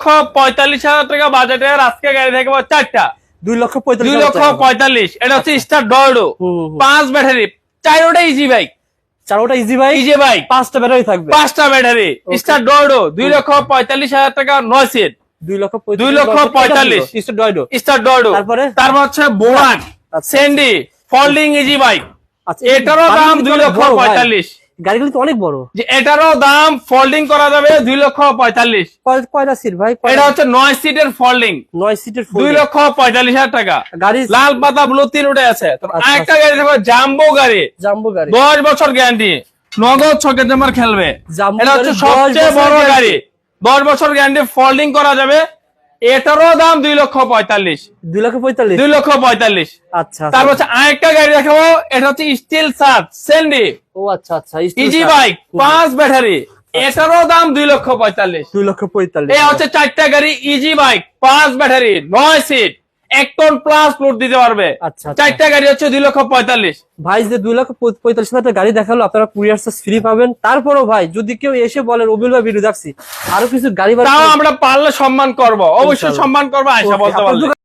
লক্ষ পঁয়তাল্লিশ হাজার টাকা বাজেটের আজকে গাড়ি থাকবে চারটা। দুই লক্ষ দুই লক্ষ পঁয়তাল্লিশ। এটা হচ্ছে স্টার ডয়ডো। পাঁচ ব্যাটারি চারোটা ইজি বাইক চারোটা ইজি বাইক ইজি বাইক পাঁচটা ব্যাটারি থাকবে। পাঁচটা ব্যাটারি স্টার ডয়ডো দুই লক্ষ পঁয়তাল্লিশ হাজার টাকা নয় সিট দুই লক্ষ দুই লক্ষ পঁয়তাল্লিশ। ডয়ডো স্টার ডয়ডো তারপরে? তারপর হচ্ছে আচ্ছা। সেন্ডি ফোল্ডিং ইজি বাইক এটারও দাম দুই লক্ষ পঁয়তাল্লিশ। গাড়িগুলো তো অনেক বড়। যে এটারও দাম ফোল্ডিং করা যাবে দুই লক্ষ পঁয়তাল্লিশ। কয়- কয়টা সিট ভাই এটা হচ্ছে নয় সিটের ফোল্ডিং নয় সিটের দুই লক্ষ পঁয়তাল্লিশ হাজার টাকা। গাড়ি লাল পাতা ব্লু তিন উঠে আছে। তো আচ্ছা। আরেকটা গাড়ি থাকবে জাম্বো গাড়ি। জাম্বো গাড়ি। দশ বছর গ্যারান্টি নগদ ছকে জামার খেলবে। জাম্বো এটা হচ্ছে সবচেয়ে বড় গাড়ি। দশ বছর গ্যারান্টি ফোল্ডিং করা যাবে। এটারও দাম দুই লক্ষ পঁয়তাল্লিশ। দুই লক্ষ পঁয়তাল্লিশ? দুই লক্ষ পঁয়তাল্লিশ। আচ্ছা আচ্ছা। তারপর হচ্ছে আরেকটা গাড়ি দেখাবো এটা হচ্ছে স্টিল সাত সেন্ডি ও আচ্ছা আচ্ছা ইজি বাইক পাঁচ ব্যাটারি। এটারও দাম দুই লক্ষ পঁয়তাল্লিশ। দুই লক্ষ পঁয়তাল্লিশ। এ হচ্ছে চারটা গাড়ি ইজি বাইক পাঁচ ব্যাটারি নয় সিট এক টন প্লাস লোড দিতে পারবে। আচ্ছা, আচ্ছা। চারটা গাড়ি হচ্ছে দুই লক্ষ পঁয়তাল্লিশ। ভাই যে দুই লক্ষ পঁয়তাল্লিশ হাজার গাড়ি দেখাল আপনারা কুরিয়ার চার্জ ফ্রি পাবেন। তারপরও ভাই যদি কেউ এসে বলেন অবিল ভাই ভিডিও দেখছি। আরও কিছু গাড়ি তাও আমরা পারলে সম্মান করব। অবশ্যই সম্মান করব আয়সা বলতে পারলে